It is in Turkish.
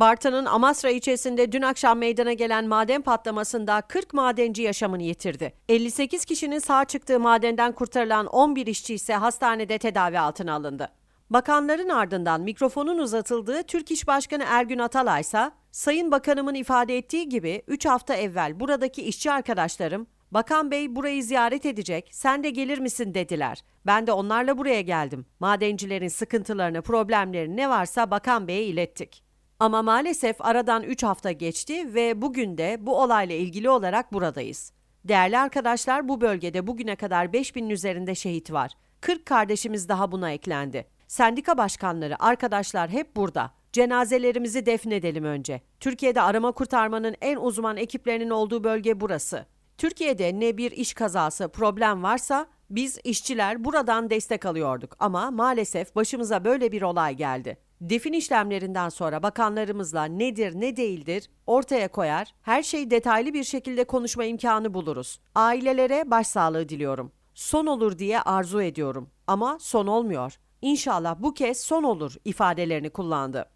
Bartın'ın Amasra ilçesinde dün akşam meydana gelen maden patlamasında 40 madenci yaşamını yitirdi. 58 kişinin sağ çıktığı madenden kurtarılan 11 işçi ise hastanede tedavi altına alındı. Bakanların ardından mikrofonun uzatıldığı Türk İş Başkanı Ergün Atalay ise Sayın Bakanımın ifade ettiği gibi 3 hafta evvel buradaki işçi arkadaşlarım Bakan Bey burayı ziyaret edecek, sen de gelir misin dediler. Ben de onlarla buraya geldim. Madencilerin sıkıntılarını, problemlerini ne varsa Bakan Bey'e ilettik. Ama maalesef aradan 3 hafta geçti ve bugün de bu olayla ilgili olarak buradayız. Değerli arkadaşlar bu bölgede bugüne kadar 5000'in üzerinde şehit var. 40 kardeşimiz daha buna eklendi. Sendika başkanları, arkadaşlar hep burada. Cenazelerimizi defnedelim önce. Türkiye'de arama kurtarmanın en uzman ekiplerinin olduğu bölge burası. Türkiye'de ne bir iş kazası, problem varsa biz işçiler buradan destek alıyorduk ama maalesef başımıza böyle bir olay geldi. Defin işlemlerinden sonra bakanlarımızla nedir ne değildir ortaya koyar, her şeyi detaylı bir şekilde konuşma imkanı buluruz. Ailelere başsağlığı diliyorum. Son olur diye arzu ediyorum ama son olmuyor. İnşallah bu kez son olur ifadelerini kullandı.